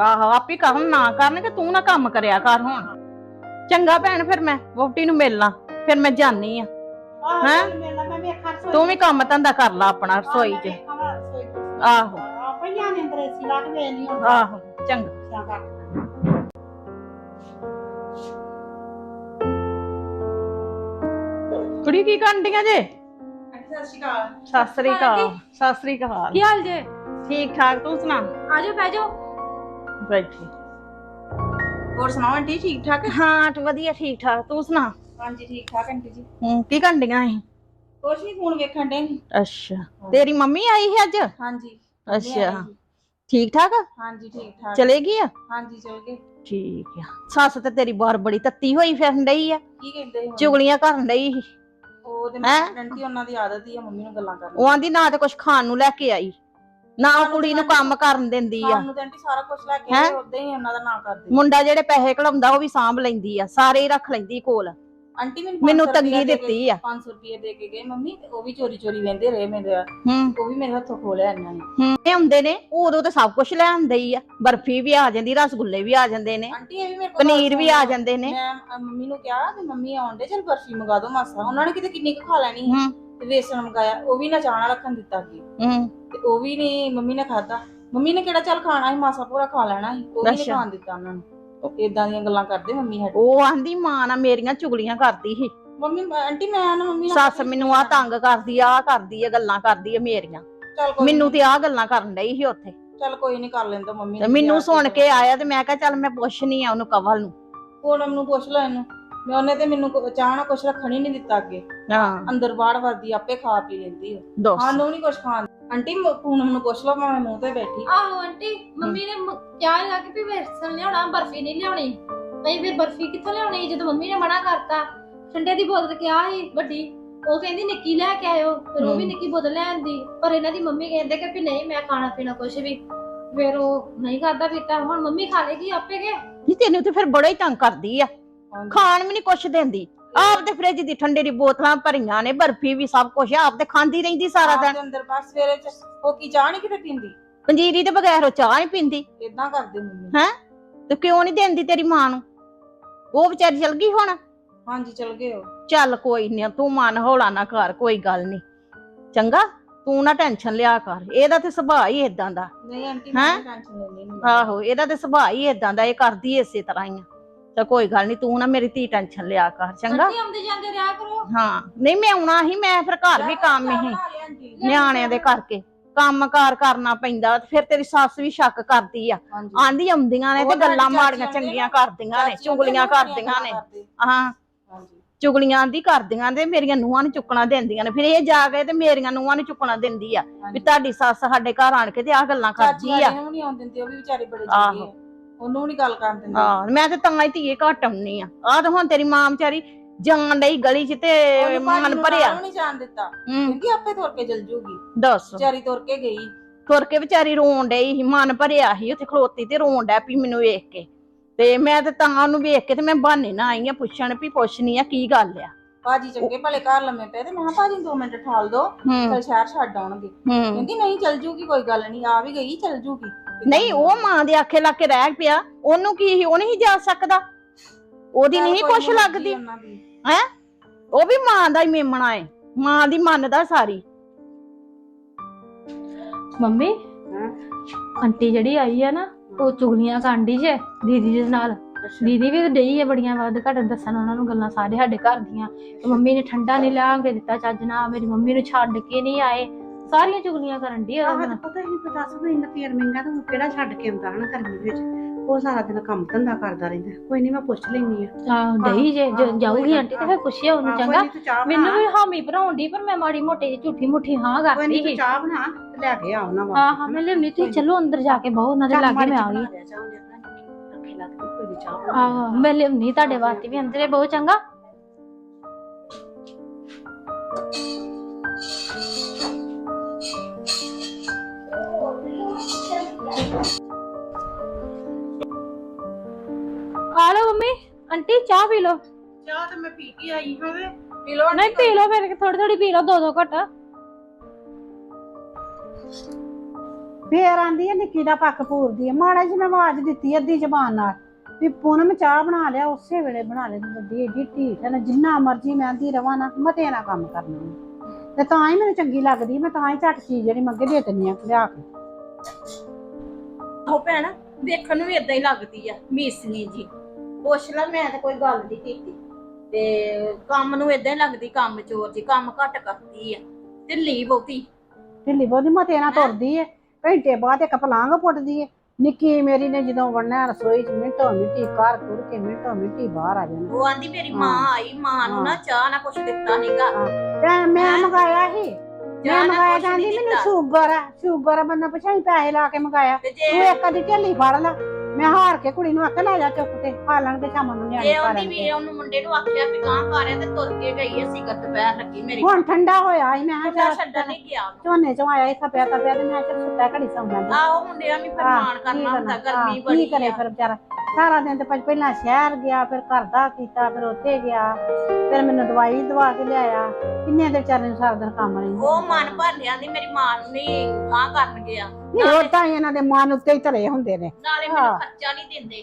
ਆਹੋ ਆਪੇ ਕਰਨ ਨਾ ਕਰਨ ਕਿ ਤੂੰ ਨਾ ਕੰਮ ਕਰਿਆ ਕਰ ਹੁਣ। ਚੰਗਾ ਭੈਣ ਫਿਰ ਮੈਂ ਵੋਟੀ ਨੂੰ ਮਿਲਣਾ ਫਿਰ ਮੈਂ ਜਾਨੀ ਆ। ਹੈਂ? ਤੂੰ ਵੀ ਕੰਮ ਧੰਦਾ ਕਰ ਲਾ ਆਪਣਾ ਰਸੋਈ 'ਚ। ਆਹੋ। ਪਈਆਂ ਨੇ ਅੰਦਰ ਚੰਗਾ। ਕਿਆ ਕੁੜੀ ਕੀ ਕਰਦੀਆਂ ਜੇ? ਸਤਿ ਸ਼੍ਰੀ ਅਕਾਲ। ਸਤਿ ਸ੍ਰੀ ਅਕਾਲ ਸਤਿ ਸ੍ਰੀ ਅਕਾਲ। ਕੀ ਹਾਲ ਜੇ? ਠੀਕ ਠਾਕ ਤੂੰ ਸੁਣਾ? ਆਜੋ ਬਹਿ ਜਾਓ। ਬੈਠੀ। ਹੋਰ ਸੁਣਾਓ ਆਂਟੀ ਠੀਕ ਠਾਕ? ਹਾਂ ਤੇ ਵਧੀਆ ਠੀਕ ਠਾਕ। ਤੂੰ ਸੁਣਾ? ਹਾਂਜੀ ਠੀਕ ਠਾਕ ਆਂਟੀ ਜੀ। ਹੂੰ ਕੀ ਕਰਦੀਆਂ ਸੀ? ਕੁਛ ਨਹੀਂ ਫੋਨ ਵੇਖਣ ਡੇ ਅੱਛਾ ਤੇਰੀ ਮੰਮੀ ਆਈ ਸੀ ਅੱਜ? ਹਾਂਜੀ ਅੱਛਾ ਠੀਕ ਠਾਕ? ਹਾਂਜੀ ਠੀਕ ਠਾਕ। ਚਲੇ ਗਈ ਆ? ਹਾਂਜੀ ਚਲ ਗਏ। ਠੀਕ ਆ। ਸੱਸ ਤੇ ਤੇਰੀ ਬਾਰ ਬੜੀ ਤੱਤੀ ਹੋਈ ਫਿਰਨ ਡਈ ਆ। ਕੀ ਕਹਿੰਦੇ? ਚੁਗਲੀਆਂ ਕਰਨ ਡਈ ਸੀ। ਉਹ ਤੇ ਹੈਂ? ਆਂਟੀ ਉਹਨਾਂ ਦੀ ਆਦਤ ਹੀ ਆ ਮੰਮੀ ਨੂੰ ਗੱਲਾਂ ਕਰਨ ਉਹ ਆਂਦੀ ਨਾ ਤੇ ਕੁਛ ਖਾਣ ਨੂੰ ਲੈ ਕੇ ਆਈ। ਨਾ ਉਹ ਕੁੜੀ ਨੂੰ ਕੰਮ ਕਰਨ ਦਿੰਦੀ ਆ। ਸਾਨੂੰ ਤੇ ਆਂਟੀ ਸਾਰਾ ਕੁਝ ਲੈ ਕੇ ਹੈਂ? ਆਏ ਉਦਾਂ ਹੀ ਉਹਨਾਂ ਦਾ ਨਾਂ ਕਰਦੇ ਮੁੰਡਾ ਜਿਹੜੇ ਪੈਸੇ ਕਢਾਉਂਦਾ ਉਹ ਵੀ ਸਾਂਭ ਲੈਂਦੀ ਆ ਸਾਰੇ ਹੀ ਰੱਖ ਲੈਂਦੀ ਕੋਲ। ਆਂਟੀ ਮੈਨੂੰ ਮੈਨੂੰ 500 ਤੰਗੀ ਦਿੱਤੀ ਆ। 500 ਰੁਪਏ ਦੇ ਕੇ ਗਏ ਮੰਮੀ ਤੇ ਉਹ ਵੀ ਚੋਰੀ ਚੋਰੀ ਵੰਦੇ ਰਹੇ ਮੇਰੇ ਉਹ ਵੀ ਮੇਰੇ ਹੱਥੋਂ ਖੋਲਿਆ ਇਹਨਾਂ ਨੇ। ਇਹ ਆਉਂਦੇ ਨੇ ਉਦੋਂ ਤੇ ਸਭ ਕੁਝ ਲੈ ਆਉਂਦੇ ਹੀ ਆ। ਬਰਫੀ ਵੀ ਆ ਜਾਂਦੀ ਰਸਗੁੱਲੇ ਵੀ ਆ ਜਾਂਦੇ ਨੇ। ਆਂਟੀ ਇਹ ਵੀ ਮੇਰੇ ਕੋਲ ਪਨੀਰ ਵੀ ਆ ਜਾਂਦੇ ਨੇ। ਮੈਂ ਮੰਮੀ ਨੂੰ ਕਿਹਾ ਕਿ ਮੰਮੀ ਆਉਂਦੇ ਚਲ ਬਰਫੀ ਮੰਗਾ ਦਿਓ ਮਾਸਾ। ਉਹਨਾਂ ਨੇ ਕਿਤੇ ਕਿੰਨੀ ਕੁ ਖਾ ਲੈਣੀ ਹੂੰ। ਵੇਸਣ ਮੰਗਾਇਆ ਉਹ ਵੀ ਨਾ ਚਾਹਣਾ ਰੱਖਣ ਦਿੱਤਾ ਅੱਗੇ। ਹੂੰ। ਤੇ ਉਹ ਵੀ ਨਹੀਂ ਮੰਮੀ ਨੇ ਖਾਦਾ ਮੰਮੀ ਨੇ ਕਿਹੜਾ ਚੱਲ ਖਾਣਾ ਸੀ ਮਾਸਾ ਪੂਰਾ ਖਾ ਲੈਣਾ ਸੀ ਉਹ ਵੀ ਨਹੀਂ ਅੱਛਾ। ਖਾਣ ਦਿੱਤਾ ਉਹਨਾਂ ਨੂੰ। ਇਦਾਂ ਦੀਆਂ ਗੱਲਾਂ ਕਰਦੇ ਮੰਮੀ ਸਾਡੇ। ਉਹ ਆਂਦੀ ਮਾਂ ਨਾਲ ਮੇਰੀਆਂ ਚੁਗਲੀਆਂ ਕਰਦੀ ਸੀ। ਮੰਮੀ ਆਂਟੀ ਮੈਂ ਨਾ ਮੰਮੀ ਨਾਲ ਸੱਸ ਮੈਨੂੰ ਆ ਤੰਗ ਕਰਦੀ ਆ ਆਹ ਕਰਦੀ ਆ ਗੱਲਾਂ ਕਰਦੀ ਆ ਮੇਰੀਆਂ। ਚੱਲ ਕੋਈ ਮੈਨੂੰ ਤੇ ਆ ਗੱਲਾਂ ਕਰਨ ਡਈ ਸੀ ਉੱਥੇ। ਚੱਲ ਕੋਈ ਨਹੀਂ ਕਰ ਲੈਂਦਾ ਮੰਮੀ ਤੇ ਨੂੰ ਮੈਨੂੰ ਸੁਣ ਸੀ। ਕੇ ਆਇਆ ਤੇ ਮੈਂ ਕਿਹਾ ਚੱਲ ਮੈਂ ਪੁੱਛਣੀ ਆ ਉਹਨੂੰ ਕਵਲ ਨੂੰ। ਪੂਨਮ ਨੂੰ ਪੁੱਛ ਲੈ ਇਹਨੂੰ। ਮੈਂ ਉਹਨੇ ਤੇ ਮੈਨੂੰ ਕੁ- ਚਾਹ ਨਾ ਕੁਛ ਰੱਖਣ ਹੀ ਨਹੀਂ ਦਿੱਤਾ ਅੱਗੇ। ਹਾਂ। ਅੰਦਰ ਬਾੜ ਵਰਦੀ ਆਪੇ ਖਾ ਪੀ ਲੈਂਦੀ ਹੈ ਦੱਸ। ਸਾਨੂੰ ਨਹੀਂ ਕੁਛ ਖਾਣ ਆਂਟੀ ਮ- ਪੂਨਮ ਨੂੰ ਪੁੱਛ ਲਓ ਮੈਂ ਮੂੰਹ ਤੇ ਬੈਠੀ। ਆਹੋ ਆਂਟੀ ਮੰਮੀ ਨੇ ਮ- ਕਿਹਾ ਹੈਗਾ ਕਿ ਵੀ ਵੇਸਣ ਲਿਆਉਣਾ ਬਰਫੀ ਨਹੀਂ ਲਿਆਉਣੀ। ਨਹੀਂ ਫਿਰ ਬਰਫੀ ਕਿੱਥੋਂ ਲਿਆਉਣੀ? ਜਦੋਂ ਮੰਮੀ ਨੇ ਮਨਾ ਕਰਤਾ ਠੰਡੇ ਦੀ ਬੋਤਲ ਕਿਹਾ ਸੀ ਵੱਡੀ ਉਹ ਕਹਿੰਦੀ ਨਿੱਕੀ ਲੈ ਕੇ ਆਇਓ ਫਿਰ ਉਹ ਵੀ ਹਮ। ਨਿੱਕੀ ਬੋਤਲ ਲੈ ਆਂਦੀ। ਪਰ ਇਹਨਾਂ ਦੀ ਮੰਮੀ ਕਹਿੰਦੇ ਕਿ ਵੀ ਨਹੀਂ ਮੈਂ ਖਾਣਾ ਪੀਣਾ ਕੁਝ ਵੀ। ਫਿਰ ਉਹ ਨਹੀਂ ਕਰਦਾ ਪੀਤਾ। ਹੁਣ ਮੰਮੀ ਖਾ ਲੇਗੀ ਆਪੇ ਕੇ? ਨਹੀਂ ਤੈਨੂੰ ਤੇ ਫਿਰ ਬੜਾ ਹੀ ਤੰਗ ਕਰਦੀ ਆ। ਖਾਣ ਵੀ ਨਹੀਂ ਕੁਛ ਦਿੰਦੀ। ਆਪ ਤੇ ਫ੍ਰਿਜ ਦੀ ਠੰਡੇ ਦੀ ਬੋਤਲਾਂ ਭਰੀਆਂ ਨੇ ਬਰਫੀ ਵੀ ਸਭ ਕੁਝ ਆਪ ਤੇ ਖਾਂਦੀ ਰਹਿੰਦੀ ਸਾਰਾ ਦਿਨ। ਦੇ ਅੰਦਰ ਬਸ ਸਵੇਰੇ ਚ ਉਹ ਕੀ ਚਾਹ ਨਹੀਂ ਕਿਤੇ ਪੀਂਦੀ? ਪੰਜੀਰੀ ਦੇ ਬਗੈਰ ਉਹ ਚਾਹ ਨਹੀਂ ਪੀਂਦੀ। ਇਦਾਂ ਕਰਦੇ ਮੰਮੀ ਤੇ ਕਿਉਂ ਨਹੀਂ ਦਿੰਦੀ ਤੇਰੀ ਮਾਂ ਨੂੰ? ਉਹ ਵਿਚਾਰੀ ਚਲ ਗਈ ਹੁਣ? ਹਾਂਜੀ ਚਲ ਗਏ ਉਹ। ਚੱਲ ਕੋਈ ਨਹੀਂ ਤੂੰ ਮਨ ਹੌਲਾ ਨਾ ਕਰ ਕੋਈ ਗੱਲ ਨਹੀਂ ਚੰਗਾ ਤੂੰ ਨਾ ਟੈਨਸ਼ਨ ਲਿਆ ਕਰ। ਇਹਦਾ ਤੇ ਸੁਭਾਅ ਹੀ ਇਦਾਂ ਦਾ। ਨਹੀਂ ਆਂਟੀ ਹੈਂ? ਮੈਂ ਟੈਨਸ਼ਨ ਲੈਣੀ ਨਹੀਂ ਆਹੋ ਇਹਦਾ ਤੇ ਸੁਭਾਅ ਹੀ ਇਦਾਂ ਦਾ ਇਹ ਕਰਦੀ ਇਸੇ ਤਰ੍ਹਾਂ ਹੀ ਆ। ਤਾਂ ਕੋਈ ਗੱਲ ਨਹੀਂ ਤੂੰ ਨਾ ਮੇਰੀ ਧੀ ਟੈਨਸ਼ਨ ਲਿਆ ਕਰ ਚੰਗਾ? ਆਂਟੀ ਆਉਂਦੇ ਜਾਂਦੇ ਰਿਹਾ ਕਰੋ। ਹਾਂ ਨਹੀਂ ਮੈਂ ਆਉਣਾ ਹੀ ਮੈਂ ਫਿਰ ਘਰ ਵੀ ਕੰਮ ਹੀ ਨਿਆਣਿਆਂ ਦੇ ਕਰਕੇ ਕੰਮਕਾਰ ਕਰਨਾ ਪੈਂਦਾ ਫਿਰ ਤੇਰੀ ਸੱਸ ਵੀ ਸ਼ੱਕ ਕਰਦੀ ਆ। ਆਂਦੀ ਆਉਂਦੀਆਂ ਨੇ ਤੇ ਗੱਲਾਂ ਚਾਚੀ ਮਾੜੀਆਂ ਚੰਗੀਆਂ ਕਰਦੀਆਂ ਨੇ ਚਾਚੀ ਚੁਗਲੀਆਂ ਕਰਦੀਆਂ ਨੇ। ਹਾਂ। ਚੁਗਲੀਆਂ ਦੀ ਕਰਦੀਆਂ ਤੇ ਮੇਰੀਆਂ ਨੂੰਹਾਂ ਨੂੰ ਚੁੱਕਣਾ ਦਿੰਦੀਆਂ ਨੇ ਫਿਰ ਇਹ ਜਾ ਕੇ ਤੇ ਮੇਰੀਆਂ ਨੂੰਹਾਂ ਨੂੰ ਚੁੱਕਣਾ ਦਿੰਦੀ ਆ ਵੀ। ਤੁਹਾਡੀ ਸੱਸ ਸਾਡੇ ਘਰ ਆਣ ਕੇ ਤੇ ਆ ਗੱਲਾਂ ਚਾਚੀ ਕਰਦੀ ਆ। ਨੂੰ ਨਹੀਂ ਆਉਣ ਦਿੰਦੇ ਉਹ ਵੀ ਵਿਚਾਰੇ ਬੜੇ ਆਹੋ। ਚੰਗੇ ਆ। ਉਹਨੂੰ ਨਹੀਂ ਗੱਲ ਕਰਨ ਦਿੰਦੇ। ਹਾਂ ਮੈਂ ਤੇ ਤਾਂ ਹੀ ਧੀਏ ਘੱਟ ਆਉਣੀ ਆ ਆ ਤਾਂ ਹੁਣ ਤੇਰੀ ਮਾਂ ਵਿਚਾਰੀ ਜਾਣ ਡਈ ਗਲੀ 'ਚ ਤੇ ਉਹਨੇ ਭਾਜੀ ਮਨ ਨੂੰ ਭਰਿਆ। ਨਾਲ ਨਹੀਂ ਜਾਣ ਦਿੱਤਾ। ਹੂੰ। ਕਹਿੰਦੀ ਆਪੇ ਤੁਰ ਕੇ ਚਲ ਜੂਗੀ। ਦੱਸ। ਵਿਚਾਰੀ ਤੁਰ ਕੇ ਗਈ। ਤੁਰ ਕੇ ਵਿਚਾਰੀ ਰੋਣ ਡਈ ਸੀ ਮਨ ਭਰਿਆ ਸੀ ਉੱਥੇ ਖਲੋਤੀ ਤੇ ਰੋਣ ਡੈ ਪਈ ਮੈਨੂੰ ਵੇਖ ਕੇ। ਤੇ ਮੈਂ ਤੇ ਤਾਂ ਉਹਨੂੰ ਵੇਖ ਕੇ ਤੇ ਮੈਂ ਬਹਾਨੇ ਨਾ ਆਈ ਆ ਪੁੱਛਣ ਵੀ ਪੁੱਛਣੀ ਆ ਕੀ ਗੱਲ ਆ। ਭਾਜੀ ਚੰਗੇ ਭਲੇ ਘਰ ਲੰਮੇ ਪਏ ਤੇ ਮੈਂ ਕਿਹਾ ਭਾਜੀ ਨੂੰ 2 ਮਿੰਟ ਠਾਲ ਦੋ ਹੂੰ। ਚਲ ਸ਼ਹਿਰ ਛੱਡ ਆਉਣਗੇ। ਹੂੰ। ਕਹਿੰਦੀ ਨਹੀਂ ਚਲ ਜੂਗੀ ਕੋਈ ਗੱਲ ਨਹੀਂ ਆ ਵੀ ਗਈ ਚਲ ਜੂਗੀ। ਨਹੀਂ ਉਹ ਮਾਂ ਦੇ ਆਖੇ ਲੱਗ ਕੇ ਰਹਿ ਪਿਆ ਉਹਨੂੰ ਕੀ ਸੀ ਉਹ ਨਹੀਂ ਜਾ ਸਕਦਾ। ਉਹਦੀ ਨਹੀਂ ਕੁਛ ਲੱਗਦੀ। ਦੀ। ਉਹ ਵੀ ਮਾਂ ਦਾ ਹੀ ਮੇਮਣਾ ਏ ਮਾਂ ਦੀ ਮੰਨਦਾ ਸਾਰੀ। ਮੰਮੀ ਹੈਂ? ਆਂਟੀ ਜਿਹੜੀ ਆਈ ਆ ਨਾ ਉਹ ਚੁਗਲੀਆਂ ਕਾਂਡੀ ਜੇ ਦੀਦੀ ਦੇ ਨਾਲ। ਦੀਦੀ ਵੀ ਡਈ ਆ ਬੜੀਆਂ ਵੱਧ ਘੱਟ ਦੱਸਣ ਉਹਨਾਂ ਨੂੰ ਗੱਲਾਂ ਸਾਰੇ ਸਾਡੇ ਘਰ ਦੀਆਂ। ਤੇ ਮੰਮੀ ਨੇ ਠੰਡਾ ਨਹੀਂ ਲਿਆ ਕੇ ਦਿੱਤਾ ਚੱਜ ਨਾਲ ਮੇਰੀ ਮੰਮੀ ਨੂੰ ਛੱਡ ਕੇ ਨਹੀਂ ਆਏ। ਸਾਰੀਆਂ ਚੁਗਲੀਆਂ ਕਰਨ ਦੀ ਆਹ ਉਹਦੇ ਤਾਂ ਨਾਲ। ਪਤਾ ਹੀ ਪਤਾ ਸਭ ਇੰਨਾ ਤੇਲ ਮਹਿੰਗਾ ਤਾਂ ਉਹ ਕਿਹੜਾ ਛੱਡ ਕੇ ਆਉਂਦਾ ਹਨਾ ਗਰਮੀ ਵਿੱਚ। ਉਹ ਸਾਰਾ ਦਿਨ ਕੰਮ ਧੰਦਾ ਕਰਦਾ ਰਹਿੰਦਾ। ਕੋਈ ਨਹੀਂ ਮੈਂ ਪੁੱਛ ਲੈਣੀ ਆ। ਆਹ ਡਈ ਜੇ ਆਹੋ, ਜ- ਜਾਊਗੀ ਕੋਈ ਆਂਟੀ ਤੇ ਫਿਰ ਪੁੱਛਿਆ ਉਹਨੂੰ ਆਹ, ਚੰਗਾ। ਕੋਈ ਨੀ ਤੂੰ ਚਾਹ ਮੈਨੂੰ ਬਣਾ। ਵੀ ਹਾਮੀ ਭਰਾਉਣ ਦੀ ਪਰ ਮੈਂ ਮਾੜੀ ਮੋਟੀ ਜਿਹੀ ਝੂਠੀ ਮੁੱਠੀ ਹਾਂ ਕੋਈ ਕਰਦੀ ਨਹੀਂ ਤੂੰ ਸੀ। ਚਾਹ ਬਣਾ ਤੇ ਲੈ ਕੇ ਆ ਉਹਨਾਂ ਵਾਸਤੇ ਹਾਂ ਹਾਂ ਮੈਂ ਲਿਆਉਣੀ ਤੁਸੀਂ ਚਲੋ ਅੰਦਰ ਜਾ ਕੇ ਬਹੁ ਉਹਨਾਂ ਦੇ ਲਾਗੇ ਮੈਂ ਆ ਗਈ। ਰੱਖੇ ਲੱਗ ਗਈ ਕੋਈ ਨੀ ਚਾਹ ਬਣਾ। ਆਹੋ ਮੈਂ ਲਿਆਉਣੀ ਤੁਹਾਡੇ ਵਾਸਤੇ ਵੀ ਅੰਦਰੇ ਬਹੁਤ ਚੰਗਾ। ਆਂਟੀ ਚਾਹ ਪੀ ਲਓ। ਚਾਹ ਤੇ ਮੈਂ ਪੀ ਕੇ ਆਈ ਹਾਂ ਵੇ। ਪੀ ਲਓ ਨਹੀਂ ਪੀ ਲਓ ਫਿਰ ਥੋੜੀ ਥੋੜੀ ਪੀ ਲਓ ਦੋ ਦੋ ਘਟ। ਫੇਰ ਆਂਦੀ ਹੈ ਨਿੱਕੀ ਦਾ ਪੱਕ ਪੂਰਦੀ ਹੈ ਮਾੜਾ ਜੀ ਮੈਂ ਆਵਾਜ਼ ਦਿੱਤੀ ਅੱਧੀ ਜ਼ਬਾਨ ਨਾਲ। ਵੀ ਪੂਨਮ ਚਾਹ ਬਣਾ ਲਿਆ ਉਸੇ ਵੇਲੇ ਬਣਾ ਲੈ ਵੱਡੀ ਏਡੀ ਢੀਠ ਹੈ ਨਾ ਜਿੰਨਾ ਮਰਜ਼ੀ ਮੈਂ ਆਂਦੀ ਰਵਾਂ ਨਾ ਮਤੇ ਨਾ ਕੰਮ ਕਰਨਾ। ਤੇ ਤਾਂ ਹੀ ਮੈਨੂੰ ਚੰਗੀ ਲੱਗਦੀ ਮੈਂ ਤਾਂ ਹੀ ਝੱਟ ਚੀਜ਼ ਜਿਹੜੀ ਮੰਗੇ ਦੇ ਦਿੰਦੀ ਆ ਲਿਆ ਕੇ। ਉਹ ਭੈਣ ਵੇਖਣ ਨੂੰ ਵੀ ਇਦਾਂ ਹੀ ਲੱਗਦੀ ਆ ਮੀਸਨੀ ਜੀ। ਪੁੱਛ ਲੈ ਮੈਂ ਤਾਂ ਕੋਈ ਗੱਲ ਨਹੀਂ ਕੀਤੀ। ਤੇ ਕੰਮ ਨੂੰ ਇਦਾਂ ਹੀ ਲੱਗਦੀ ਕੰਮ ਚੋਰ ਜੀ ਕੰਮ ਘੱਟ ਕਰਦੀ ਆ। ਢਿੱਲੀ ਬਹੁਤੀ। ਢਿੱਲੀ ਬਹੁਤੀ ਮਤੇ ਨਾਲ ਤੁਰਦੀ ਏ। ਘੰਟੇ ਬਾਅਦ ਇੱਕ ਪਲਾਂਗ ਪੁੱਟਦੀ ਏ। ਨਿੱਕੀ ਮੇਰੀ ਨੇ ਜਦੋਂ ਵੜਨਾ ਰਸੋਈ ਚ ਮਿੰਟੋ ਮਿੰਟੀ ਘਰ ਤੁਰ ਕੇ ਮਿੰਟੋ ਮਿੰਟੀ ਬਾਹਰ ਆ ਜਾਣਾ। ਉਹ ਆਂਦੀ ਮੇਰੀ ਮਾਂ ਆਈ ਮਾਂ ਨੂੰ ਨਾ ਚਾਹ ਨਾ ਕੁਛ ਦਿੱਤਾ ਨਹੀਂਗਾ ਤੇ ਮੈਂ ਮੰਗਾਇਆ ਸੀ। ਮੈਂ ਮੰਗਾਇਆ ਜਾਂਦੀ ਮੈਨੂੰ। ਸ਼ੂਗਰ ਆ। ਸ਼ੂਗਰ ਆ ਬੰਦਾ ਪੁੱਛਾਈ ਪੈਸੇ ਲਾ ਕੇ ਮੰਗਾਇਆ। ਤੇ ਇੱਕ ਅੱਧੀ ਢਿੱਲੀ ਫੜ ਲੈ। ਮੈਂ ਹਾਰ ਕੇ ਕੁੜੀ ਨੂੰ ਆਖਿਆ ਲੈ ਜਾ ਚੁੱਕ ਤੇ ਖਾ ਲੈਣਗੇ ਸ਼ਾਮ ਨੂੰ ਨਿਆਣੇ ਜੇ ਖਾ ਉਹਦੀ ਵੀ ਉਹਨੂੰ ਮੁੰਡੇ ਨੂੰ ਆਖਿਆ ਵੀ ਗਾਂ ਕਾਰਿਆ ਤੇ ਤੁਰ ਕੇ ਗਈ ਅਸੀਂ ਗੱਤ ਪੈਰ ਲੱਗੀ ਮੇਰੀ। ਹੁਣ ਠੰਡਾ ਹੋਇਆ ਸੀ ਮੈਂ ਕਿਹਾ ਛੱਡਣ ਨਹੀਂ ਗਿਆ ਝੋਨੇ ਚੋਂ ਆਇਆ ਸੀ ਥੱਪਿਆ ਥੱਪਿਆ ਤੇ ਮੈਂ ਕਿਹਾ ਸੁੱਤਾ ਘੜੀ ਸੌਂ ਜਾਂਦੀ ਆਹੋ ਮੁੰਡਿਆਂ ਵੀ ਫਰਮਾਨ ਕਰਨਾ ਹੁੰਦਾ ਗਰਮੀ ਬੜੀ ਕੀ ਕਰੇ ਆ। ਫਿਰ ਵਿਚਾਰਾ? ਸਾਰਾ ਦਿਨ ਤੇ ਪਹਿ- ਪਹਿਲਾਂ ਸ਼ਹਿਰ ਗਿਆ ਫਿਰ ਘਰ ਦਾ ਕੀਤਾ ਫਿਰ ਉੱਥੇ ਗਿਆ ਫਿਰ ਮੈਨੂੰ ਦਵਾਈ ਦਵਾ ਕੇ ਲਿਆਇਆ। ਕਿੰਨੇ ਦੇ ਵਿਚਾਰੇ ਨੂੰ ਸਾਰਾ ਦਿਨ ਕੰਮ ਨਹੀਂ ਉਹ ਮਨ ਭਰ ਲਿਆ ਦੀ ਮੇਰੀ ਮਾਂ ਨੂੰ ਨਹੀਂ ਗਾਂ ਕਰਨ ਗਿਆ। ਨਹੀਂ ਉਹ ਤਾਂ ਹੀ ਇਹਨਾਂ ਦੇ ਮਨ ਉੱਤੇ ਹੀ ਧਰੇ ਹੁੰਦੇ ਨੇ। ਨਾਲੇ ਹਾਂ। ਮੈਨੂੰ ਖਰਚਾ ਨਹੀਂ ਦਿੰਦੇ।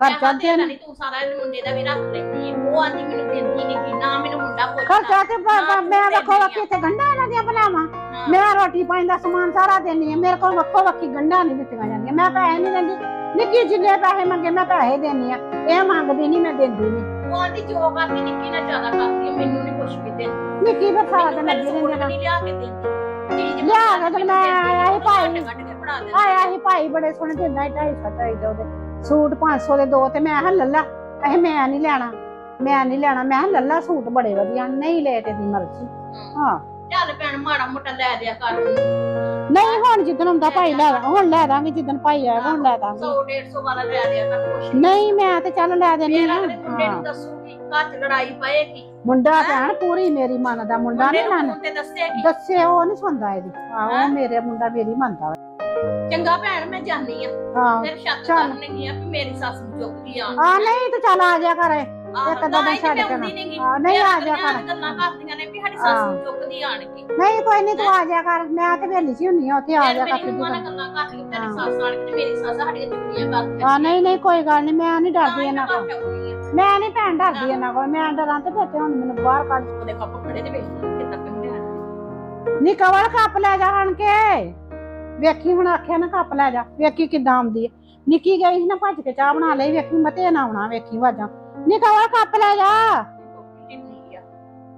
ਖਰਚਾ ਤੇ ਨਹੀਂ ਤੂੰ ਸਾਰਾ ਇਹ ਮੁੰਡੇ ਦਾ ਵੀ ਰੱਖ ਲੈਂਦੀ ਹੈ ਉਹ ਆਂਦੀ ਮੈਨੂੰ ਦਿੰਦੀ ਨਹੀਂ ਕਿ ਨਾ ਮੈਨੂੰ ਮੁੰਡਾ ਕੋਈ ਖਰਚਾ ਤੇ ਬ- ਬ- ਮੈਂ ਤੂੰ ਵੱਖੋ ਤੇ ਗੰਢਾਂ ਇਹਨਾਂ ਦੀਆਂ ਬਣਾਵਾਂ। ਹਾਂ। ਮੈਂ ਰੋਟੀ ਪਾਣੀ ਦਾ ਸਮਾਨ ਸਾਰਾ ਦੇਣੀ ਆ। ਮੇਰੇ ਕੋਲ ਵੱਖੋ ਵੱਖੀ ਗੰਢਾਂ ਨਹੀਂ ਦਿੱਤੀਆਂ ਜਾਂਦੀਆਂ। ਮੈਂ ਪੈਸੇ ਨਹੀਂ ਦਿੰਦੀ। ਨਿੱਕੀ ਜਿੰਨੇ ਪੈਸੇ ਮੰਗੇ ਮੈਂ ਪੈਸੇ ਦੇਣੀ ਆ। ਇਹ ਮੰਗਦੀ ਨਹੀਂ ਮੈਂ ਦਿੰਦੀ ਨਹੀਂ ਉਹ ਆਂਦੀ ਜੋ ਕਰਦੀ ਨਿੱਕੀ ਨਾਲ ਜ਼ਿਆਦਾ ਕਰਦੀ ਹੈ, ਮੈਨੂੰ ਨਹੀਂ ਕੁਛ ਵੀ ਦਿੰਦੀ। ਨਿੱਕੀ ਫਿਰ ਸਾਰਾ ਦਿਨ ਮੈਨੂੰ ਲੱਗੀ ਸੂਟ ਰਹਿੰਦੀ ਨਹੀਂ ਲਿਆ ਕੇ ਦਿੰਦੀ। ਚੀਜ਼ ਲਿਆ ਕੇ ਤੇ ਮੈਂ ਆਇਆ ਸੀ ਭਾਈ। ਕੱਢ ਕੇ ਫੜਾ ਦਿੰਦੀ ਆਇਆ ਸੀ ਭਾਈ ਬੜੇ ਸੋਹਣੇ ਦਿੰਦਾ ਸੀ ਢਾਈ ਸੌ ਢਾਈ ਸੌ ਦੇ ਸੂਟ 500 ਦੇ ਦੋ ਤੇ ਮੈਂ ਕਿਹਾ ਲੱਲਾ ਇਹ ਮੈਂ ਨਹੀਂ ਲੈਣਾ ਮੈਂ ਨਹੀਂ ਲੈਣਾ। ਮੈਂ ਕਿਹਾ ਲੱਲਾ ਸੂਟ ਬੜੇ ਵਧੀਆ ਨਹੀਂ ਲੈ ਤੇ ਦੀ ਮਰਜ਼ੀ। ਹਾਂ। ਚੱਲ ਭੈਣ ਮਾੜਾ ਮੋਟਾ ਲੈ ਦਿਆ ਕਰ। ਉਹਨੂੰ ਨਹੀਂ ਹੁਣ ਜਿੱਦਣ ਹੁੰਦਾ ਭਾਈ ਲੈ ਹੁਣ ਲੈ ਦਾਂਗੇ ਜਿੱਦਣ ਭਾਈ ਆਏਗਾ ਹੁਣ ਲੈ ਦਾਂਗੇ। 100 150 ਵਾਲਾ ਲੈ ਦਿਆ ਕਰ ਕੁਛ ਨਹੀਂ ਮੈਂ ਤੇ ਚੱਲ ਲੈ ਦੇਣੀ ਆ। ਮੁੰਡੇ ਨੂੰ ਦੱਸੂਗੀ ਘਰ ਚ ਲੜਾਈ ਪਏਗੀ। ਮੁੰਡਾ ਭੈਣ ਪੂਰੀ ਮੇਰੀ ਮੰਨਦਾ ਮੁੰਡਾ ਮੁੰਡੇ ਨਹੀਂ ਨੂੰ ਮੰਨ ਦੱਸੇ ਉਹ ਨਹੀਂ ਸੁਣਦਾ ਇਹਦੀ। ਆਹੋ? ਮੇਰੇ ਮੁੰਡਾ ਮੇਰੀ ਮੰਨਦਾ। ਚੰਗਾ ਭੈਣ ਮੈਂ ਜਾਣੀ ਆ। ਹਾਂ ਫਿਰ ਸ਼ੱਕ ਚੱਲ। ਕਰਨ ਗਈ ਆ ਵੀ ਮੇਰੀ ਸੱਸ ਨੂੰ ਆ। ਆ ਨਹੀਂ ਤੂੰ ਚੱਲ ਆ ਜਾ ਕਰ ਇੱਕ ਅੱਧਾ ਦਿਨ ਛੱਡ ਕੇ ਨਾ। ਹਾਂ, ਨਹੀਂ ਆ ਜਾ ਕਰ। ਗੱਲਾਂ ਕਰਦੀਆਂ ਨੇ ਵੀ ਸਾਡੀ ਸੱਸ ਨੂੰ ਚੁੱਕਦੀ ਆਣ ਕੇ ਨਹੀਂ ਕੋਈ ਨਹੀਂ ਤੂੰ ਆ ਜਾ ਕਰ। ਮੈਂ ਤੇ ਵੇਲੀ ਸੀ ਹੁੰਨੀ ਆ ਉੱਥੇ ਆ ਫਿਰ ਜਾ ਮੇਰੀ ਕਰ ਮੰਮਾ ਨਾਲ ਗੱਲਾਂ ਕਰਦੀ ਤੇਰੀ ਸੱਸ ਆਣ ਕੇ ਤੇ ਮੇਰੀ ਸੱਸ ਸਾਡੀਆਂ ਚੁਗਲੀਆਂ ਕਰਦੀ ਆ ਨਹੀਂ ਨਹੀਂ ਕੋਈ ਗੱਲ ਨਹੀਂ ਮੈਂ ਨਹੀਂ ਡਰਦੀ ਇਹਨਾਂ ਕੋਲ। ਮੈਂ ਨਹੀਂ ਭੈਣ ਡਰਦੀ ਇਹਨਾਂ ਕੋਲ ਮੈਂ ਡਰਾਂ ਤੇ ਫਿਰ ਤੇ ਹੁਣ ਮੈਨੂੰ ਬਾਹਰ ਕੱਢ। ਉਹਦੇ ਕੱਪ ਖੜੇ ਤੇ ਵੇਖ ਕਿੱਦਾਂ ਪਿੰਡਿਆ ਨੀ ਕਵਲ ਕੱਪ ਲੈ ਜਾ ਹਣ ਕੇ। ਵੇਖੀ ਹੁਣ ਆਖਿਆ ਨਾ ਕੱਪ ਲੈ ਜਾ। ਵੇਖੀ ਕਿਦਾਂ ਆਉਂਦੀ ਹੈ ਨਿੱਕੀ ਗਈ ਸੀ ਨਾ ਭੱਜ ਕੇ ਚਾਹ ਬਣਾ ਲਈ। ਵੇਖੀ ਮਤੇ ਨਾ ਆਉਣਾ ਵੇਖੀ ਵਾਜਾਂ। ਨੀ ਕਵਲ ਕੱਪ ਲੈ ਜਾ। ਢਿੱਲੀ ਆ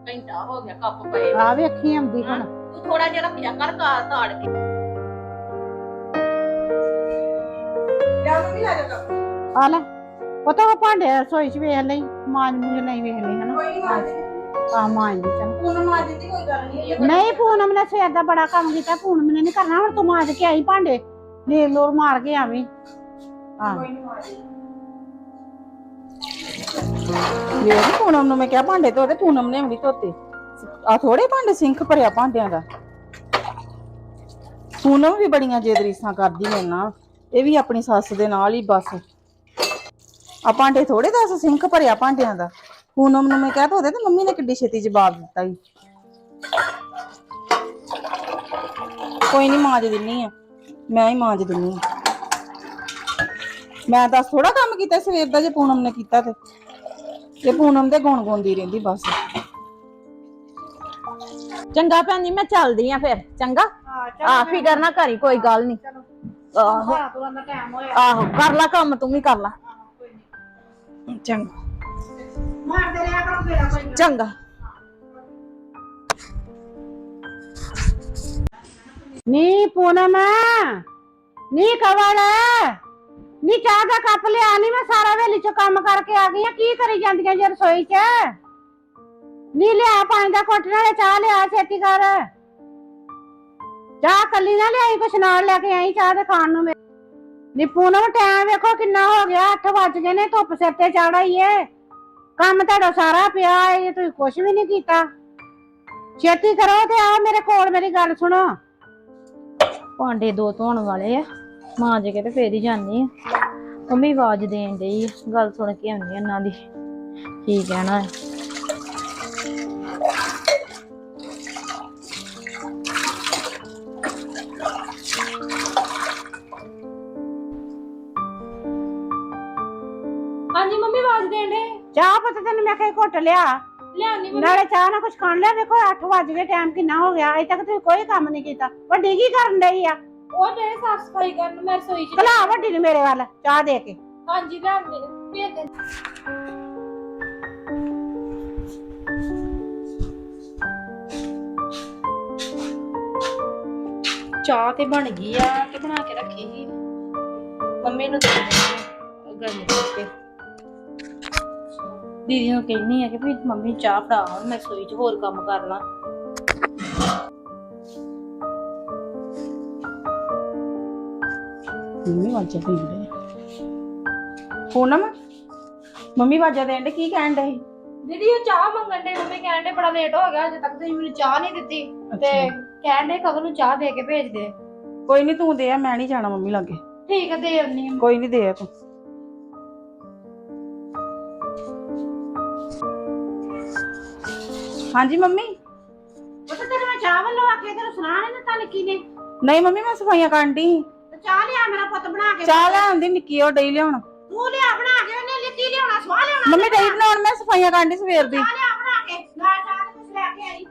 ਘੰਟਾ ਹੋ ਗਿਆ ਕੱਪ ਪਏ ਆ ਵੇਖੀ ਆਉਂਦੀ ਹੁਣ। ਤੂੰ ਥੋੜਾ ਜਿਹਾ ਰੱਖਿਆ ਕਰ ਤਾੜ ਕੇ। ਲਿਆ ਮੰਮੀ ਲੈ ਜਾ ਕੱਪ ਆ ਲੈ। ਉਹ ਤਾਂ ਉਹ ਭਾਂਡੇ ਰਸੋਈ ਚ ਵੇਖ ਲਈ ਮਾਂਜ ਮੂੰਜ ਨਹੀਂ ਵੇਖ ਲਈ ਹਨਾ। ਕੋਈ ਮਾਰ ਆ ਮਾਂਜ ਦੀ ਚੱਲ। ਪੂਨਮ ਮਾਰ ਦਿੰਦੀ ਕੋਈ ਗੱਲ ਨਹੀਂ ਨਹੀਂ ਪੂਨਮ ਨੇ ਸਵੇਰ ਦਾ ਬੜਾ ਕੰਮ ਕੀਤਾ ਪੂਨਮ ਨੇ ਨਹੀਂ ਕਰਨਾ ਹੁਣ ਤੂੰ ਮਾਂਜ ਕੇ ਆਈ ਭਾਂਡੇ। ਨੀਰ ਨੂਰ ਮਾਰ ਕੇ ਆਵੀਂ। ਆ। ਕੋਈ ਨਹੀਂ ਮਾਰ ਵੇਖ ਪੂਨਮ ਨੂੰ, ਮੈਂ ਕਿਹਾ ਭਾਂਡੇ ਧੋਤੇ ਪੂਨਮ ਨੇ ਵੀ ਧੋਤੇ। ਆ ਥੋੜੇ ਭਾਂਡੇ ਸਿੰਖ ਭਰਿਆ ਭਾਂਡਿਆਂ ਦਾ। ਪੂਨਮ ਵੀ ਬੜੀਆਂ ਜੇਦਰੀਸਾਂ ਕਰਦੀ ਐ ਨਾ ਇਹ ਵੀ ਆਪਣੀ ਸੱਸ ਦੇ ਨਾਲ ਹੀ ਬਸ। ਆ ਭਾਂਡੇ ਥੋੜੇ ਦੱਸ ਸਿੰਖ ਭਰਿਆ ਭਾਂਡਿਆਂ ਦਾ। ਪੂਨਮ ਨੂੰ ਮੈਂ ਕਿਹਾ ਧੋਤੇ ਤੇ ਮੰਮੀ ਨੇ ਕਿੱਡੀ ਛੇਤੀ ਜਵਾਬ ਦਿੱਤਾ ਹੀ ਕੋਈ ਨਹੀਂ ਮਾਂਜ ਦਿੰਨੀ ਆ। ਮੈਂ ਹੀ ਮਾਂਜ ਦਿੰਨੀ ਆ। ਮੈਂ ਦੱਸ ਥੋੜਾ ਕੰਮ ਕੀਤਾ, ਸਵੇਰ ਦਾ ਜੇ ਪੂਨਮ ਨੇ ਕੀਤਾ ਤੇ। ਇਹ ਪੂਨਮ ਦੇ ਗੁਣ ਗਾਉਂਦੀ ਰਹਿੰਦੀ ਬਸ। ਚੰਗਾ ਭੈਣ ਜੀ ਮੈਂ ਚੱਲਦੀ ਆ ਫਿਰ ਚੰਗਾ? ਆ ਫਿਕਰ ਨਾ ਕਰੀ ਕੋਈ ਗੱਲ ਨਹੀਂ ਆਹੋ। ਦਾ ਟਾਈਮ ਹੋਇਆ। ਆਹੋ ਕਰ ਲੈ ਕੰਮ ਤੂੰ ਵੀ ਕਰ ਲੈ। ਚੰਗਾ। ਮਾਰਦੇ ਰਿਹਾ ਕਰੋ ਮੇਰਾ ਕੋਈ ਚੰਗਾ। ਨੀ ਪੂਨਮ ਨੀ ਕਵਲ। ਨੀ ਚਾਹ ਦਾ ਕੱਪ ਲਿਆ ਨੀ, ਮੈਂ ਸਾਰਾ ਵੇਲੀ ਚ ਕੰਮ ਕਰਕੇ ਆ ਗਈ ਆ। ਕੀ ਕਰੀ ਜਾਂਦੀਆਂ ਜੇ ਰਸੋਈ ਚ? ਨੀ ਲਿਆ ਪਾਣੀ ਦਾ ਘੁੱਟ, ਨਾਲੇ ਚਾਹ ਲਿਆ, ਛੇਤੀ ਕਰ। ਚਾਹ ਕੱਲੀ ਨਾ ਲਿਆਈ, ਕੁਛ ਨਾਲ ਲੈ ਕੇ ਆਈ ਚਾਹ ਦੇ ਖਾਣ ਨੂੰ ਮੇ- ਨੀ ਪੂਨਮ ਟਾਈਮ ਵੇਖੋ ਕਿੰਨਾ ਹੋ ਗਿਆ 8 ਵੱਜ ਗਏ ਨੇ, ਧੁੱਪ ਸਿਰ ਤੇ ਚੜ ਆਈ ਏ। ਕੰਮ ਤੁਹਾਡਾ ਸਾਰਾ ਪਿਆ ਏ ਤੁਸੀਂ ਕੁਛ ਵੀ ਨਹੀਂ ਕੀਤਾ। ਛੇਤੀ ਕਰੋ ਤੇ ਆਓ ਮੇਰੇ ਕੋਲ, ਮੇਰੀ ਗੱਲ ਸੁਣੋ। ਭਾਂਡੇ ਦੋ ਧੋਣ ਵਾਲੇ ਆ। माँ जी कहते फिर ही जानी मम्मी आवाज़ देन डी गल सुन के आनी इन्हों की की कहना है चाह पता तेन मैं चाह ना कुछ खान लिया अठ बज गए कि हो गया अभी तक तुम कोई काम नहीं किया वो डिगी कर रही है ਉਹ ਜਿਹੜੇ ਸਾਫ਼ ਸਫ਼ਾਈ ਕਰਨ ਮੈਂ ਰਸੋਈ ਚ ਕਲਾ ਵੱਡੀ ਨੂੰ ਮੇਰੇ ਵੱਲ ਚਾਹ ਦੇ ਕੇ। ਹਾਂਜੀ ਲਿਆਉਣੀ ਭੇਜ ਦੇ ਚਾਹ ਤੇ ਬਣ ਗਈ ਆ ਤੇ ਬਣਾ ਕੇ ਰੱਖੀ ਸੀ। ਮੰਮੀ ਨੂੰ ਦੇ ਦੇਣੀ ਉਹ ਗਰਮ ਕਰਕੇ। ਦੀਦੀ ਨੂੰ ਕਹਿੰਨੀ ਆ ਕਿ ਵੀ ਮੰਮੀ ਚਾਹ ਫੜਾ ਹੁਣ ਮੈਂ ਸੋਈ 'ਚ ਹੋਰ ਕੰਮ ਕਰ ਲਾਂ। ਮੰਮੀ ਵਾਜਾ ਦੇਂਦੇ ਪੂਨਮ ਮੰਮੀ ਵਾਜਾ ਦੇਂਦੇ ਕੀ ਕਹਿਣ ਡਈ ਦੀਦੀ ਉਹ ਚਾਹ ਮੰਗਣ ਦੇ ਮੰਮੀ ਕਹਿਣ ਦੇ ਬੜਾ ਲੇਟ ਹੋ ਗਿਆ ਅਜੇ ਤੱਕ ਤੁਸੀਂ ਮੈਨੂੰ ਚਾਹ ਨਹੀਂ ਦਿੱਤੀ। ਤੇ ਕਹਿਣ ਦੇ ਕਦੋਂ ਨੂੰ ਚਾਹ ਦੇ ਕੇ ਭੇਜ ਦੇ। ਕੋਈ ਨਹੀਂ ਤੂੰ ਦੇ ਆ ਮੈਂ ਨਹੀਂ ਜਾਣਾ ਮੰਮੀ ਲਾਗੇ। ਠੀਕ ਹੈ ਦੇ ਆਉਣੀ ਕੋਈ ਨਹੀਂ ਦੇ ਆ ਤੂੰ। ਹਾਂਜੀ ਮੰਮੀ। ਉਹ ਤਾਂ ਤੇਰੇ ਮੈਂ ਚਾਹ ਵੱਲੋਂ ਆਖਿਆ ਤੈਨੂੰ ਸੁਣਾ ਨਹੀਂ ਦਿੱਤਾ ਨਿੱਕੀ ਨੇ? ਨਹੀਂ ਮੰਮੀ ਮੈਂ ਸਫਾਈਆਂ ਕਰਨ ਦੀ ਤੇ ਚਾਹ ਲਿਆ ਮੇਰਾ ਪੁੱਤ ਬਣਾ ਕੇ। ਚਾਹ ਲੈ ਆਉਂਦੀ ਨਿੱਕੀ ਉਹ ਡਈ ਲਿਆਉਣ। ਤੂੰ ਲਿਆ ਬਣਾ ਕੇ ਉਹਨੇ ਲਿੱਤੀ ਲਿਆਉਣਾ ਸਵਾਹ ਲਿਆਉਣਾ ਮੰਮੀ ਡਈ ਬਣਾਉਣ ਮੈਂ ਸਫਾਈਆਂ ਕਰਨ ਦੀ ਸਵੇਰ ਦੀ। ਚਾਹ ਲਿਆ ਬਣਾ ਕੇ ਨਾਲ ਚਾਹ ਤੇ ਲੈ ਕੇ ਆਈ।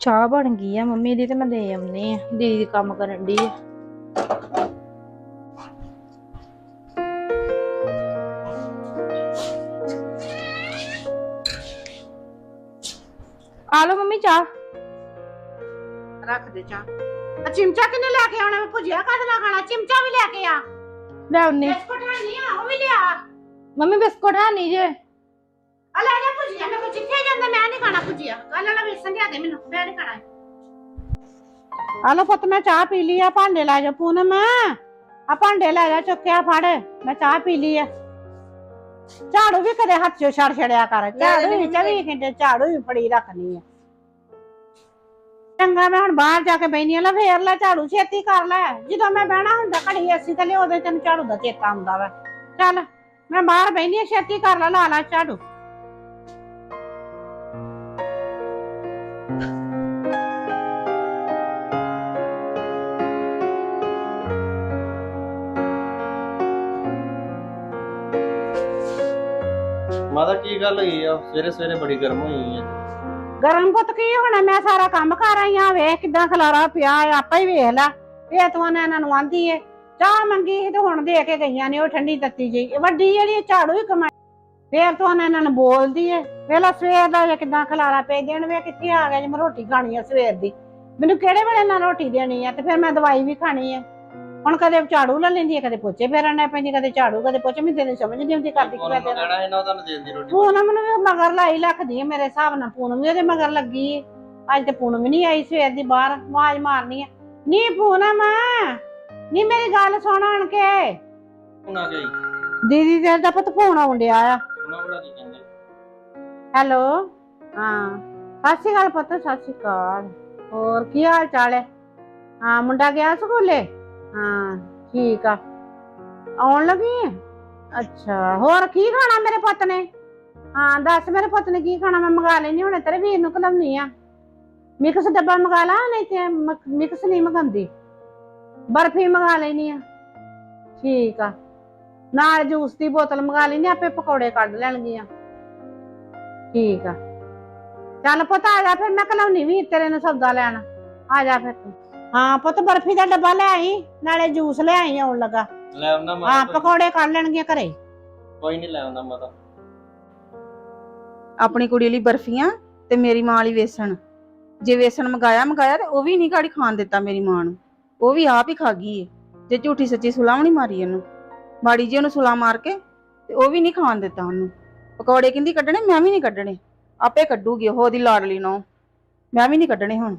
ਚਾਹ ਬਣ ਗਈ ਆ ਮੰਮੀ ਦੀ ਤੇ ਮੈਂ ਦੇ ਆਉਣੀ ਆ ਦੀਦੀ ਕੰਮ ਕਰਨ ਦੀ ਆ। ਦੇ ਚਾਹ। ਆ ਚਿਮਚਾ ਕਿੰਨੇ ਲੈ ਕੇ ਆਉਣਾ? ਮੈਂ ਭੁਜਿਆ ਕਦ ਨਾ ਖਾਣਾ? ਚਿਮਚਾ ਵੀ ਲੈ ਕੇ ਆ। ਲੈ ਆਉਣੀ ਬਿਸਕੁਟ ਹੈ ਨਹੀਂ ਆ ਉਹ ਵੀ ਲਿਆ। ਮੰਮੀ ਬਿਸਕੁਟ ਹੈ ਨਹੀਂ ਜੇ। ਆ ਲੈ ਜਾ ਭੁਜਿਆ ਮੈਂ ਕੋ ਜਿੱਥੇ ਜਾਂਦਾ ਮੈਂ ਨਹੀਂ ਖਾਣਾ ਭੁਜਿਆ। ਕੱਲ ਵਾਲਾ ਵੇਸਣ ਲਿਆ ਦੇ ਮੈਨੂੰ ਮੈਂ ਨਹੀਂ ਖਾਣਾ। ਆ ਲੋ ਪੁੱਤ ਮੈਂ ਚਾਹ ਪੀ ਲਈ ਆ ਭਾਂਡੇ ਲੈ ਜਾ ਪੂਨਮ। ਆ ਭਾਂਡੇ ਲੈ ਜਾ ਚੁੱਕਿਆ ਫੜ। ਮੈਂ ਚਾਹ ਪੀ ਲਈ ਆ। ਝਾੜੂ ਵੀ ਕਦੇ ਹੱਥ ਚੋਂ ਛੜ ਛੜਿਆ ਕਰ। ਝਾੜੂ ਵੀ 24 ਘੰਟੇ ਝਾੜੂ ਵੀ ਫੜੀ ਰੱਖਣੀ ਆ। ਚੰਗਾ, ਮੈਂ ਹੁਣ ਬਾਹਰ ਜਾ ਕੇ ਬੈਣੀ ਆ ਫੇਰ ਲੈ ਝਾੜੂ, ਛੇਤੀ ਕਰ ਲੈ। ਜਦੋਂ ਮੈਂ ਬਹਿਣਾ ਹੁੰਦਾ, ਘੜੀ ਅਸੀਂ ਤੇ ਲਿਆਉਦੇ ਤੈਨੂੰ ਝਾੜੂ ਦਾ ਚੇਤਾ ਆਉਂਦਾ ਵਾ। ਚੱਲ, ਮੈਂ ਬਾਹਰ ਬੈਣੀ ਛੇਤੀ ਕਰ ਲੈ, ਲਾ ਲੈ ਝਾੜੂ। ਮਾਤਾ, ਕੀ ਗੱਲ ਹੋਈ ਆ? ਸਵੇਰੇ ਸਵੇਰੇ ਬੜੀ ਗਰਮ ਹੋਈ ਆ। ਗਰਮ ਪੁੱਤ ਕੀ ਹੋਣਾ? ਮੈਂ ਸਾਰਾ ਕੰਮ ਕਰ ਆਈ ਆ, ਵੇਖ ਕਿਦਾਂ ਖਲਾਰਾ ਪਿਆ ਆ, ਆਪੇ ਹੀ ਵੇਖ ਲਾ। ਇਹ ਤੂੰ ਨੇ ਇਹਨਾਂ ਨੂੰ ਆਂਦੀ ਏ, ਚਾਹ ਮੰਗੀ ਸੀ ਤੇ ਹੁਣ ਦੇ ਕੇ ਗਈਆਂ ਨੇ, ਉਹ ਠੰਡੀ ਤੱਤੀ ਜਿਹੀ। ਵੱਡੀ ਜਿਹੜੀ ਝਾੜੂ ਹੀ ਕਮਾਈ। ਫੇਰ ਤੂੰ ਇਹਨਾਂ ਨੂੰ ਬੋਲਦੀ ਏ ਵੇਲਾ ਸਵੇਰ ਦਾ ਜੇ ਕਿਦਾਂ ਖਲਾਰਾ ਪੈ ਦੇਣ ਵੇ ਕਿੱਥੇ ਆ ਗਿਆ ਜੇ ਮੈਂ ਰੋਟੀ ਖਾਣੀ ਆ ਸਵੇਰ ਦੀ। ਮੈਨੂੰ ਕਿਹੜੇ ਵੇਲੇ ਨਾਲ ਰੋਟੀ ਦੇਣੀ ਆ? ਤੇ ਫਿਰ ਮੈਂ ਦਵਾਈ ਵੀ ਖਾਣੀ ਆ। ਹੁਣ ਕਦੇ ਝਾੜੂ ਲੈ ਲੈਂਦੀ ਆ ਕਦੇ ਪੋਚੇ ਫੇਰਨ ਪੈਂਦੀ ਕਦੇ ਝਾੜੂ ਕਦੇ ਪੋਚੇ ਮੈਨੂੰ ਤੇਰੇ ਸਮਝ ਨਹੀਂ ਆਉਂਦੀ ਕਰਦੀ ਕੀ ਉਹਨਾਂ ਮੈਂ ਨੂੰ ਕਹਿਣਾ ਇਹਨਾਂ ਤੁਹਾਨੂੰ ਦੇਣ ਦੀ ਰੋਟੀ ਪੂਨਮ ਨੂੰ ਵੀ ਮਗਰ ਲਾਈ ਰੱਖਦੀ ਹੈ ਮੇਰੇ ਹਿਸਾਬ ਨਾਲ ਪੂਨਮ ਵੀ ਉਹਦੇ ਮਗਰ ਲੱਗੀ ਹੈ। ਅੱਜ ਤੇ ਪੂਨਮ ਨਹੀਂ ਆਈ ਸਵੇਰ ਦੀ ਬਾਹਰ ਆਵਾਜ਼ ਮਾਰਨੀ ਹੈ। ਨੀ ਪੂਨਮ ਨੀ ਮੇਰੀ ਗੱਲ ਸੁਣ ਆਣ ਕੇ। ਹੁਣ ਗਈ। ਦੀਦੀ ਤੇਰੇ ਦਾ ਪੁੱਤ ਫੋਨ ਆਉਣ ਡਿਆ ਆ। ਉਹਨਾਂ ਬੜਾ ਕੀ ਕਹਿੰਦੇ? ਹੈਲੋ ਹਾਂ ਸਤਿ ਸ਼੍ਰੀ ਅਕਾਲ ਪੁੱਤ ਸਤਿ ਸ਼੍ਰੀ ਅਕਾਲ। ਹੋਰ ਕੀ ਹਾਲ ਚਾਲ ਹੈ? ਹਾਂ ਮੁੰਡਾ ਗਿਆ ਸਕੂਲੇ? ਹਾਂ। ਠੀਕ ਆ। ਆਉਣ ਲੱਗੀ ਹੈ ਅੱਛਾ, ਹੋਰ ਕੀ ਖਾਣਾ ਮੇਰੇ ਪੁੱਤ ਨੇ? ਹਾਂ, ਦੱਸ ਮੇਰੇ ਪੁੱਤ ਨੇ ਕੀ ਖਾਣਾ, ਮੈਂ ਮੰਗਾ ਲੈਣੀ ਹੁਣੇ, ਤੇਰੇ ਵੀਰ ਨੂੰ ਕਲਮਨੀ ਆ। ਮਿਕਸ ਡੱਬਾ ਮੰਗਾ ਲਾ, ਨਹੀਂ ਤੇ ਮਿਕਸ ਨਹੀਂ ਮੰਗਾਉਂਦੀ। ਬਰਫੀ ਮੰਗਾ ਲੈਣੀ ਆ। ਠੀਕ ਆ। ਨਾਲ ਜੂਸ ਦੀ ਬੋਤਲ ਮੰਗਾ ਲੈਣੀ ਆਪੇ ਪਕੌੜੇ ਕੱਢ ਲੈਣਗੀਆਂ ਠੀਕ ਆ। ਚੱਲ ਪੁੱਤ ਆ ਜਾ ਫਿਰ, ਮੈਂ ਕਲਾਉਣੀ ਵੀ ਤੇਰੇ ਨੂੰ ਸੌਦਾ ਲੈਣ। ਆ ਜਾ ਫਿਰ ਤੂੰ। ਹਾਂ ਪੁੱਤ ਬਰਫੀ ਦਾ ਡੱਬਾ ਲੈ ਆਈ ਨਾਲੇ ਜੂਸ ਲੈ ਆਈ ਆਉਣ ਲੱਗਾ। ਲੈ ਆਉਂਦਾ ਹਾਂ ਮਾਤਾ ਪਕੌੜੇ ਕੱਢ ਲੈਣਗੀਆਂ ਘਰੇ। ਕੋਈ ਨਹੀਂ ਲੈ ਆਉਂਦਾ ਮਾਤਾ। ਆਪਣੀ ਕੁੜੀ ਲਈ ਬਰਫੀਆਂ ਤੇ ਮੇਰੀ ਮਾਂ ਲਈ ਵੇਸਣ। ਜੇ ਵੇਸਣ ਮੰਗਾਇਆ ਮੰਗਾਇਆ ਤੇ ਉਹ ਵੀ ਨਹੀਂ ਗਾੜੀ ਖਾਣ ਦਿੱਤਾ ਮੇਰੀ ਮਾਂ ਨੂੰ। ਉਹ ਵੀ ਆਪ ਹੀ ਖਾ ਗਈ ਏ। ਜੇ ਝੂਠੀ ਸੱਚੀ ਸੁਲਾਹ ਵੀ ਨਹੀਂ ਮਾਰੀ ਇਹਨੂੰ। ਮਾੜੀ ਜੀ ਉਹਨੂੰ ਸੁਲਾਹ ਮਾਰ ਕੇ ਤੇ ਉਹ ਵੀ ਨਹੀਂ ਖਾਣ ਦਿੱਤਾ ਉਹਨੂੰ। ਪਕੌੜੇ ਕਹਿੰਦੀ ਕੱਢਣੇ? ਮੈਂ ਵੀ ਨਹੀਂ ਕੱਢਣੇ। ਆਪੇ ਕੱਢੂਗੀ ਉਹ ਉਹਦੀ ਲਾਡਲੀ ਨੂੰ ਮੈਂ ਵੀ ਨਹੀਂ ਕੱਢਣੇ ਹੁਣ।